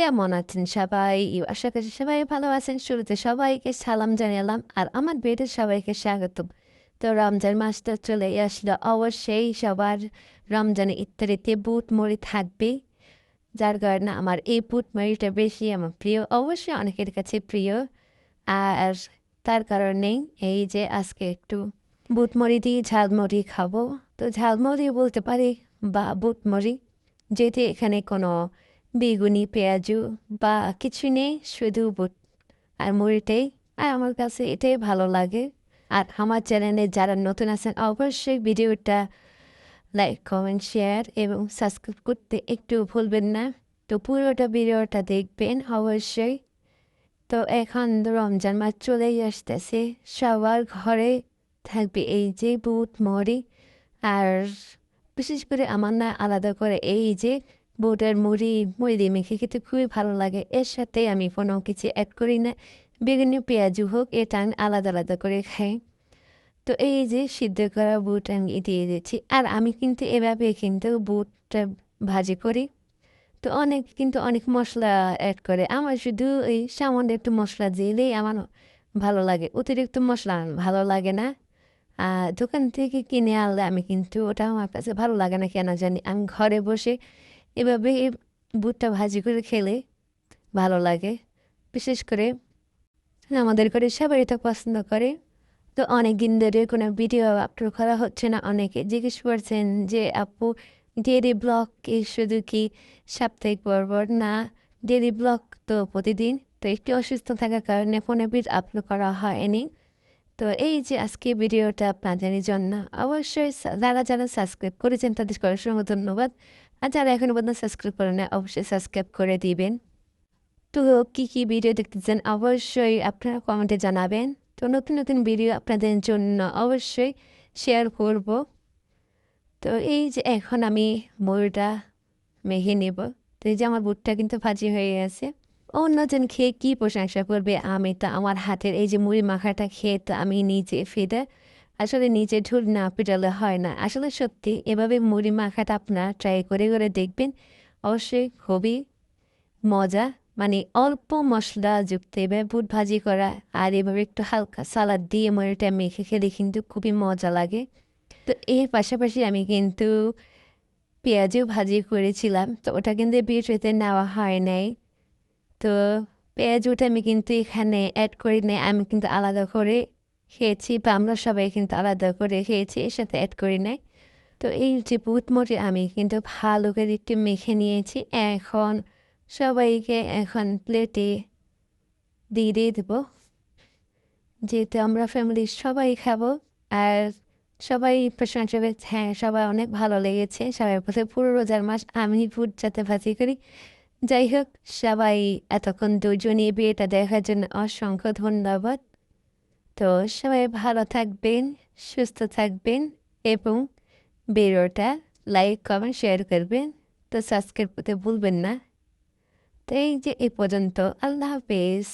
কেমন আছেন সবাই? আশা করছি সবাই ভালো আছেন। শুরুতে সবাইকে সালাম জানালাম। আর আমার বেডের সবাইকে স্বাগতম। তো রমজান মাসটা চলে আসলো। অবশ্যই সবার রমজানে ইত্যাদিতে বুট মুড়ি থাকবে। যার কারণে আমার এই বুট মুড়িটা বেশি আমার প্রিয়। অবশ্যই অনেকের কাছে প্রিয়। আর তার কারণেই এই যে আজকে একটু বুট মুড়ি দিয়ে ঝালমুড়ি খাব। তো ঝালমুড়ি বলতে পারি বা বুট মুড়ি যেটি এখানে কোনো বেগুনি পেঁয়াজু বা কিছু নেই শুধু বুট আর মুড়িটাই আর আমার কাছে এটাই ভালো লাগে। আর আমার চ্যানেলে যারা নতুন আছেন, অবশ্যই ভিডিওটা লাইক কমেন্ট শেয়ার এবং সাবস্ক্রাইব করতে একটু ভুলবেন না। তো পুরোটা ভিডিওটা দেখবেন অবশ্যই। তো এখন রমজান মাস চলেই আসতেছে, সবার ঘরে থাকবে এই যে বুট মুড়ি আর বিশেষ করে আমার না আলাদা করে এই যে বুটের মুড়ি মুড়ি দিয়ে মেখে খেতে খুবই ভালো লাগে। এর সাথে আমি কোনো কিছু অ্যাড করি না। বেগুনি, পেঁয়াজু হোক এটা আমি আলাদা আলাদা করে খাই। তো এই যে সিদ্ধ করা বুট আমি দিয়ে দিচ্ছি। আর আমি কিন্তু এভাবে কিন্তু বুটটা ভাজি করি। তো অনেক কিন্তু অনেক মশলা অ্যাড করে। আমার শুধু এই সামান্য একটু মশলা দিলেই আমার ভালো লাগে। অতিরিক্ত মশলা ভালো লাগে না। আর দোকান থেকে কিনে আনলে আমি কিন্তু ওটা আমার কাছে ভালো লাগে না, কেন জানি? আমি ঘরে বসে এভাবে এই বুটটা ভাজি করে খেলে ভালো লাগে। বিশেষ করে আমাদের ঘরে সবাই এটা পছন্দ করে। তো অনেক দিন ধরে কোনো ভিডিও আপলোড করা হচ্ছে না। অনেকে জিজ্ঞেস করছেন যে, আপু ডেলি ব্লগ কি শুধু কি সাপ্তাহিক পর্বর না ডেলি ব্লগ তো প্রতিদিন। তো একটু অসুস্থ থাকার কারণে ফোনে ভিড আপলোড করা হয়নি। তো এই যে আজকে ভিডিওটা আপনাদের জন্য, অবশ্যই যারা যারা সাবস্ক্রাইব করেছেন তাদের অসংখ্য ধন্যবাদ। আর যারা পর্যন্ত সাবস্ক্রাইব করেন না, অবশ্যই সাবস্ক্রাইব করে দিবেন। তো কী কী ভিডিও দেখতে চান অবশ্যই আপনারা কমেন্টে জানাবেন। তো নতুন নতুন ভিডিও আপনাদের জন্য অবশ্যই শেয়ার করব। তো এই যে এখন আমি ময়ূরটা মেঘে নেব। তো এই যে আমার বুটটা কিন্তু ভাজি হয়ে গেছে। অন্যজন খেয়ে কী প্রশংসা করবে আমি তো আমার হাতের এই যে মুড়ি মাখাটা খেয়ে তো আমি নিজে ফেদে আসলে নিচে ঢুল না পিটালে হয় না। আসলে সত্যি, এভাবে মুড়ি মাখাটা আপনার ট্রাই করে করে দেখবেন। অবশ্যই খুবই মজা মানে অল্প মশলা যুক্ত, এভাবে বুট ভাজি করা আর এভাবে একটু হালকা সালাদ দিয়ে মুড়িটা মেখে খেলে কিন্তু খুবই মজা লাগে। তো এর পাশাপাশি আমি কিন্তু পেঁয়াজও ভাজি করেছিলাম, তো ওটা কিন্তু বিয়েতে নেওয়া হয় নাই। তো পেঁয়াজ ওটা আমি কিন্তু এখানে অ্যাড করি নাই, আমি কিন্তু আলাদা করে খেয়েছি বা আমরা সবাই কিন্তু আলাদা করে খেয়েছি, এর সাথে অ্যাড করি নাই। তো এই যে বুট মুড়ি আমি কিন্তু ভালো করে একটু মেখে নিয়েছি। এখন সবাইকে এখন প্লেটে দিয়ে দিয়ে দেবো। যেহেতু আমরা ফ্যামিলির সবাই খাব আর সবাই প্রশংসা করছে হ্যাঁ সবাই অনেক ভালো লেগেছে। সবাই বলছে, পুরো রোজার মাস আমি ফুড যাতে ভাজি করি। যাই হোক, সবাই এতক্ষণ দুজনে বিয়েটা দেখার জন্য অসংখ্য ধন্যবাদ। তো সবাই ভালো থাকবেন, সুস্থ থাকবেন এবং ভিডিওটা লাইক, কমেন্ট, শেয়ার করবেন। তো সাবস্ক্রাইব করতে ভুলবেন না। তো এই যে এ পর্যন্ত, আল্লাহ হাফেজ।